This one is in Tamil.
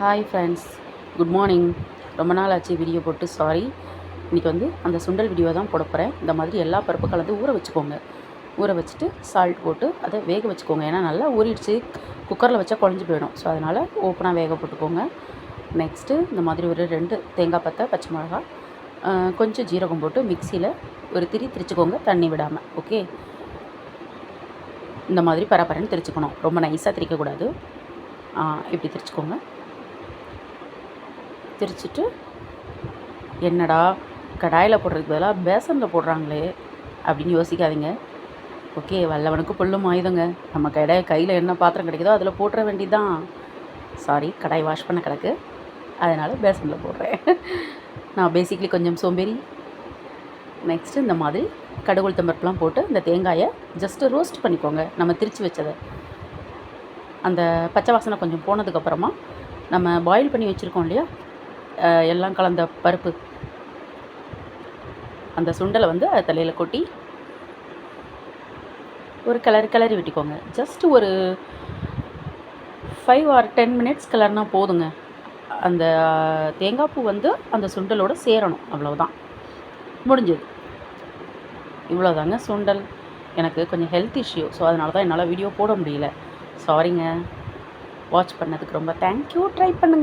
ஹாய் ஃப்ரெண்ட்ஸ் குட் மார்னிங் ரொம்ப நாள் ஆச்சு வீடியோ போட்டு சாரி இன்றைக்கி வந்து அந்த சுண்டல் வீடியோ தான் போட போகிறேன் இந்த மாதிரி எல்லா பருப்பு கலந்து ஊற வச்சுக்கோங்க. ஊற வச்சுட்டு சால்ட் போட்டு அதை வேக வச்சுக்கோங்க. ஏன்னா நல்லா ஊறிடுச்சு. குக்கரில் வச்சா குழஞ்சி போயிடும். ஸோ அதனால் ஓப்பனாக வேக போட்டுக்கோங்க. நெக்ஸ்ட்டு இந்த மாதிரி ஒரு ரெண்டு தேங்காய் பத்தை பச்சை மிளகா கொஞ்சம் ஜீரகம் போட்டு மிக்சியில் ஒரு திரி திரிச்சுக்கோங்க. தண்ணி விடாமல் ஓகே இந்த மாதிரி பரபரன்னு திரிச்சுக்கணும். ரொம்ப நைஸாக திரிக்கக்கூடாது. ஆ, இப்படி திரிச்சுக்கோங்க. திரிச்சிட்டு என்னடா கடாயில் போடுறதுக்கு பதிலாக பேசனில் போடுறாங்களே அப்படின்னு யோசிக்காதீங்க. ஓகே வல்லவனுக்கு புல்லும் ஆயுதங்க. நம்ம கடை கையில் என்ன பாத்திரம் கிடைக்குதோ அதில் போட்டுற வேண்டியதுதான். சாரி கடாய் வாஷ் பண்ண கிடக்கு. அதனால் பேசனில் போடுறேன். நான் பேசிக்லி கொஞ்சம் சோம்பேறி. நெக்ஸ்ட்டு இந்த மாதிரி கடுகுள் தம்பருப்புலாம் போட்டு இந்த தேங்காயை ஜஸ்ட்டு ரோஸ்ட் பண்ணிக்கோங்க. நம்ம திரிச்சு வச்சதை. அந்த பச்சை வாசனை கொஞ்சம் போனதுக்கப்புறமா நம்ம பாயில் பண்ணி வச்சுருக்கோம் இல்லையா எல்லாம் கலந்த பருப்பு. அந்த சுண்டலை வந்து தலையில் கொட்டி ஒரு கிளறி கிளறி விட்டுக்கோங்க. ஜஸ்ட் ஒரு ஃபைவ் ஆர் டென் மினிட்ஸ் கிளறினா போதுங்க. அந்த தேங்காய் பூ வந்து அந்த சுண்டலோட சேரணும். அவ்வளோதான் முடிஞ்சது. இவ்வளோதாங்க சுண்டல். எனக்கு கொஞ்சம் ஹெல்த் இஷ்யூ ஸோ அதனால தான் என்னால் வீடியோ போட முடியல. சாரிங்க வாட்ச் பண்ணதுக்கு ரொம்ப தேங்க்யூ ட்ரை பண்ணுங்கள்